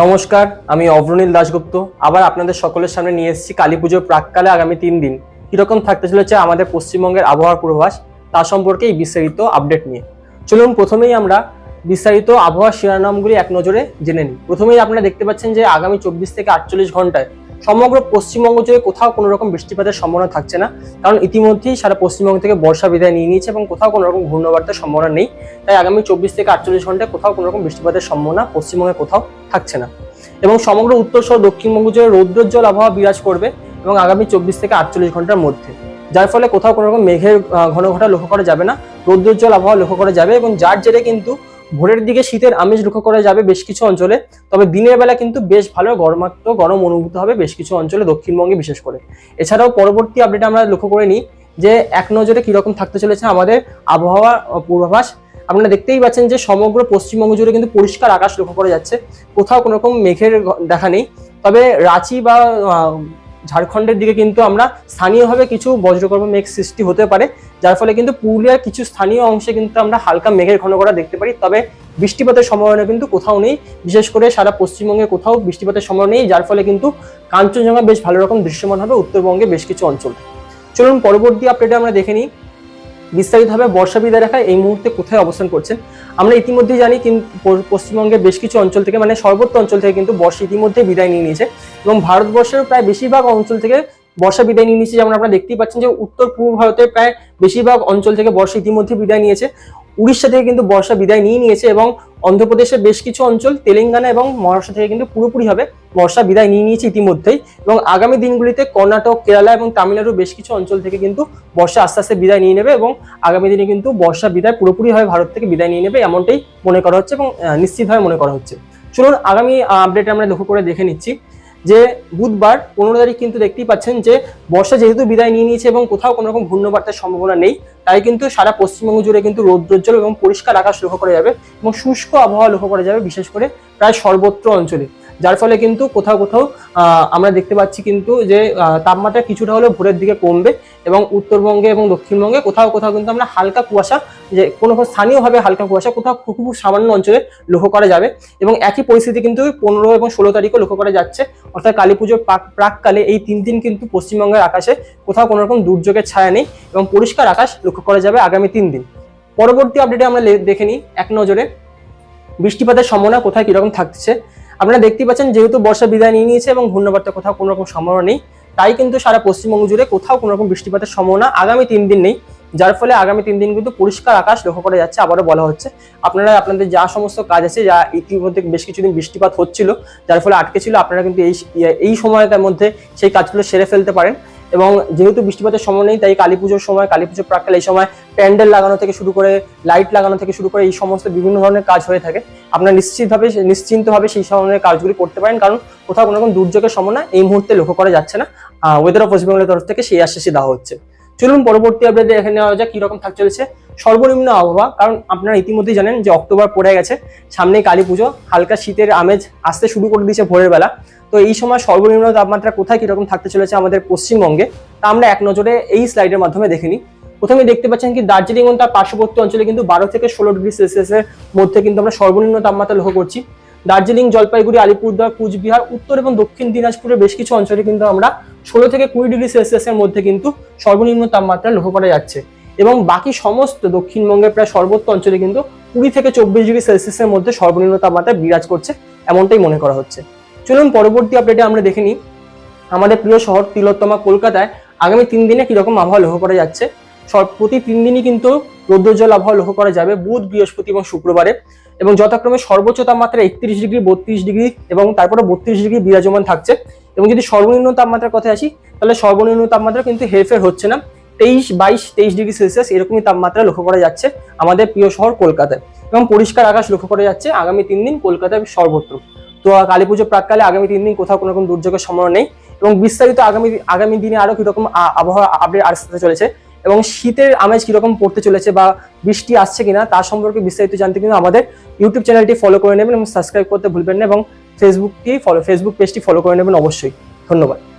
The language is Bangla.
নমস্কার, আমি অভ্রনীল দাশগুপ্ত। আবার আপনাদের সকলের সামনে নিয়ে এসেছি কালী পুজোর প্রাককালে আগামী তিন দিন। কীরকম থাকতে চলেছে আমাদের পশ্চিমবঙ্গের আবহাওয়ার পূর্বাভাস, তা সম্পর্কে এই বিস্তারিত আপডেট নিয়ে। চলুন, প্রথমেই আমরা বিস্তারিত আবহাওয়ার শিরোনামগুলি এক নজরে জেনে নিই। প্রথমেই আপনারা দেখতে পাচ্ছেন যে আগামী চব্বিশ থেকে আটচল্লিশ ঘন্টায় সমগ্র পশ্চিমবঙ্গ জুড়ে কোথাও কোনো রকম বৃষ্টিপাতের সম্ভাবনা থাকছে না। কারণ ইতিমধ্যেই সারা পশ্চিমবঙ্গ থেকে বর্ষা বিদায় নিয়ে নিয়েছে এবং কোথাও কোনো রকম ঘূর্ণবার্তার সম্ভাবনা নেই। তাই আগামী চব্বিশ থেকে আটচল্লিশ ঘন্টায় কোথাও কোনো রকম বৃষ্টিপাতের সম্ভাবনা পশ্চিমবঙ্গে কোথাও থাকছে না। এবং সমগ্র উত্তর সহ দক্ষিণবঙ্গ জুড়ে রৌদ্রোজ্জ্বল আবহাওয়া বিরাজ করবে এবং আগামী চব্বিশ থেকে আটচল্লিশ ঘণ্টার মধ্যে। যার ফলে কোথাও কোনো রকম মেঘের ঘন ঘটা লক্ষ্য করা যাবে না। রৌদ্রোজ্জ্বল আবহাওয়া লক্ষ্য করা যাবে এবং যার জেরে কিন্তু ভোরের দিকে শীতের আমেজ লক্ষ্য করা যাবে বেশ কিছু অঞ্চলে, তবে দিনের বেলা কিন্তু বেশ ভালো গরমাক্ত গরম অনুভূত হবে বেশ কিছু অঞ্চলে দক্ষিণবঙ্গে বিশেষ করে। এছাড়াও পরবর্তী আপডেট আমরা লক্ষ্য করে নিই যে এক নজরে কীরকম থাকতে চলেছে আমাদের আবহাওয়া পূর্বাভাস। আপনারা দেখতেই পাচ্ছেন যে সমগ্র পশ্চিমবঙ্গ জুড়ে কিন্তু পরিষ্কার আকাশ লক্ষ্য করা যাচ্ছে, কোথাও কোনো রকম মেঘের দেখা নেই। তবে রাঁচি বা ঝাড়খণ্ডের দিকে কিন্তু আমরা স্থানীয়ভাবে কিছু বজ্রকর্ম মেঘ সৃষ্টি হতে পারে। যার ফলে কিন্তু পুরুলিয়ার কিছু স্থানীয় অংশে কিন্তু আমরা হালকা মেঘের ঘন করা দেখতে পারি, তবে বৃষ্টিপাতের সম্ভাবনা কিন্তু কোথাও নেই। বিশেষ করে সারা পশ্চিমবঙ্গে কোথাও বৃষ্টিপাতের সম্ভাবনা নেই, যার ফলে কিন্তু কাঞ্চনজঙ্ঘা বেশ ভালো রকম দৃশ্যমান হবে, উত্তরবঙ্গে বেশ কিছু অঞ্চল। চলুন পরবর্তী আপডেটে আমরা দেখে নিই বিস্তারিতভাবে বর্ষা বিদায় রেখা এই মুহূর্তে কোথায় অবস্থান করছেন। আমরা ইতিমধ্যেই জানি কিন্তু পশ্চিমবঙ্গের বেশ কিছু অঞ্চল থেকে মানে সর্বত্র অঞ্চল থেকে কিন্তু বর্ষা ইতিমধ্যে বিদায় নিয়ে নিয়েছে এবং ভারতবর্ষের প্রায় বেশিরভাগ অঞ্চল থেকে বর্ষা বিদায় নিয়ে নিয়েছে যেমন আপনারা দেখতেই পাচ্ছেন যে উত্তর পূর্ব ভারতের প্রায় বেশিরভাগ অঞ্চল থেকে বর্ষা ইতিমধ্যে বিদায় নিয়েছে। উড়িষ্যা থেকে কিন্তু বর্ষা বিদায় নিয়ে নিয়েছে এবং অন্ধ্রপ্রদেশের বেশ কিছু অঞ্চল, তেলেঙ্গানা এবং মহারাষ্ট্র থেকে কিন্তু পুরোপুরিভাবে বর্ষা বিদায় নিয়ে নিয়েছে ইতিমধ্যেই। এবং আগামী দিনগুলিতে কর্ণাটক, কেরালা এবং তামিলনাড়ুর বেশ কিছু অঞ্চল থেকে কিন্তু বর্ষা আস্তে আস্তে বিদায় নিয়ে নেবে এবং আগামী দিনে কিন্তু বর্ষা বিদায় পুরোপুরিভাবে ভারত থেকে বিদায় নিয়ে নেবে এমনটাই মনে করা হচ্ছে এবং নিশ্চিতভাবে মনে করা হচ্ছে। চলুন আগামী আপডেট আমরা লক্ষ্য করে দেখে নিচ্ছি। যে বুধবার পনেরো তারিখ কিন্তু দেখতেই পাচ্ছেন যে বর্ষা যেহেতু বিদায় নিয়ে নিয়েছে এবং কোথাও কোনো রকম ঘূর্ণবার্তার সম্ভাবনা নেই, তাই কিন্তু সারা পশ্চিমবঙ্গ জুড়ে কিন্তু রৌদ্রোজ্জ্বল এবং পরিষ্কার আকাশ লক্ষ্য করা যাবে এবং শুষ্ক আবহাওয়া লক্ষ্য করা যাবে, বিশেষ করে প্রায় সর্বত্র অঞ্চলে। যার ফলে কিন্তু কোথাও কোথাও আমরা দেখতে পাচ্ছি কিন্তু যে তাপমাত্রা কিছুটা হলেও ভোরের দিকে কমবে এবং উত্তরবঙ্গে এবং দক্ষিণবঙ্গে কোথাও কোথাও কিন্তু আমরা হালকা কুয়াশা, যে কোনো স্থানীয়ভাবে হালকা কুয়াশা কোথাও খুব খুব সামান্য অঞ্চলে লক্ষ্য করা যাবে এবং একই পরিস্থিতি কিন্তু পনেরো এবং ষোলো তারিখও লক্ষ্য করা যাচ্ছে। অর্থাৎ কালী পুজোর প্রাক- প্রাককালে এই তিন দিন কিন্তু পশ্চিমবঙ্গের আকাশে কোথাও কোনো রকম দুর্যোগের ছায়া নেই এবং পরিষ্কার আকাশ লক্ষ্য করা যাবে আগামী তিন দিন। পরবর্তী আপডেটে আমরা দেখে নিই এক নজরে। বৃষ্টিপাতের সম্ভাবনা কোথায় কীরকম থাকছে? আপনারা দেখতে পাচ্ছেন যেহেতু বর্ষা বিদায় নিয়ে নিয়েছে এবং ঘূর্ণবার্তা কোথাও কোনো রকম সম্ভাবনা নেই, তাই কিন্তু সারা পশ্চিমবঙ্গ জুড়ে কোথাও কোনো রকম বৃষ্টিপাতের সম্ভাবনা আগামী তিন দিন নেই, যার ফলে আগামী তিন দিন কিন্তু পরিষ্কার আকাশ লক্ষ্য করা যাচ্ছে, আবারও বলা হচ্ছে। আপনারা, আপনাদের যা সমস্ত কাজ আছে, যা ইতিমধ্যে বেশ কিছুদিন বৃষ্টিপাত হচ্ছিল, যার ফলে আটকে ছিল, আপনারা কিন্তু এই এই সময়টার মধ্যে সেই কাজগুলো সেরে ফেলতে পারেন। এবং যেহেতু বৃষ্টিপাতের সময় নেই, তাই কালী পুজোর সময়, কালী পুজোর প্রাককালে এই সময় প্যান্ডেল লাগানো থেকে শুরু করে, লাইট লাগানো থেকে শুরু করে এই সমস্ত বিভিন্ন ধরনের কাজ হয়ে থাকে। আপনারা নিশ্চিতভাবে, নিশ্চিন্তভাবে সেই ধরনের কাজগুলি করতে পারেন, কারণ কোথাও কোনো রকম দুর্যোগের সম্ভাবনা এই মুহূর্তে লক্ষ্য করা যাচ্ছে না। ওয়েদার অফ ওয়েস্টবেঙ্গলের তরফ থেকে সেই আশ্বাসই দেওয়া হচ্ছে। চলুন পরবর্তী আপডেট দেখে নেওয়া যাক কীরকম থাক চলেছে। সর্বনিম্ন আবহাওয়া, কারণ আপনারা ইতিমধ্যেই জানেন যে অক্টোবর পড়ে গেছে, সামনেই কালী পুজো, হালকা শীতের আমেজ আসতে শুরু করে দিয়েছে ভোরের বেলা। তো এই সময় সর্বনিম্ন তাপমাত্রা কোথায় কীরকম থাকতে চলেছে আমাদের পশ্চিমবঙ্গে, তা আমরা এক নজরে এই স্লাইডের মাধ্যমে দেখে নিই। প্রথমে দেখতে পাচ্ছেন কি, দার্জিলিং এবং তার পার্শ্ববর্তী অঞ্চলে কিন্তু বারো থেকে ষোলো ডিগ্রি সেলসিয়াসের মধ্যে কিন্তু আমরা সর্বনিম্ন তাপমাত্রা লক্ষ্য করছি। দার্জিলিং, জলপাইগুড়ি, আলিপুরদুয়ার, কুচবিহার, উত্তর এবং দক্ষিণ দিনাজপুরের বেশ কিছু অঞ্চলে কিন্তু আমরা ষোলো থেকে কুড়ি ডিগ্রি সেলসিয়াসের মধ্যে কিন্তু সর্বনিম্ন তাপমাত্রা লক্ষ্য করা যাচ্ছে। এবং বাকি সমস্ত দক্ষিণবঙ্গের প্রায় সর্বত্র অঞ্চলে কিন্তু কুড়ি থেকে চব্বিশ ডিগ্রি সেলসিয়াসের মধ্যে সর্বনিম্ন তাপমাত্রা বিরাজ করছে এমনটাই মনে করা হচ্ছে। চলুন পরবর্তী আপডেটে আমরা দেখে নিই। আমাদের প্রিয় শহর তিলোত্তমা, কলকাতায় আগামী তিন দিনে কীরকম আবহাওয়া লক্ষ্য করা যাচ্ছে? প্রতি তিন দিনই কিন্তু রৌদ্রোজ্জ্বল আবহাওয়া লক্ষ্য করা যাবে বুধ, বৃহস্পতি এবং শুক্রবারে। এবং যথাক্রমে সর্বোচ্চ তাপমাত্রা একত্রিশ ডিগ্রি, বত্রিশ ডিগ্রি এবং তারপরে বত্রিশ ডিগ্রি বিরাজমান থাকছে। এবং যদি সর্বনিম্ন তাপমাত্রার কথা আসি, তাহলে সর্বনিম্ন তাপমাত্রা কিন্তু হেরফের হচ্ছে না। তেইশ, বাইশ, তেইশ ডিগ্রি সেলসিয়াস এরকমই তাপমাত্রা লক্ষ্য করা যাচ্ছে আমাদের প্রিয় শহর কলকাতায়। এবং পরিষ্কার আকাশ লক্ষ্য করা যাচ্ছে আগামী তিন দিন কলকাতায় সর্বত্র। তো কালী পুজো প্রাককালে আগামী তিন দিন কোথাও কোনো রকম দুর্যোগের সম্ভাবনা নেই। এবং বিস্তারিত আগামী আগামী দিনে আরও কীরকম আবহাওয়া আপডেট আসতে চলেছে এবং শীতের আমেজ কীরকম পড়তে চলেছে বা বৃষ্টি আসছে কিনা তার সম্পর্কে বিস্তারিত জানতে কিন্তু আমাদের ইউটিউব চ্যানেলটি ফলো করে নেবেন এবং সাবস্ক্রাইব করতে ভুলবেন না এবং ফেসবুকটি ফলো ফেসবুক পেজটি ফলো করে নেবেন অবশ্যই। ধন্যবাদ।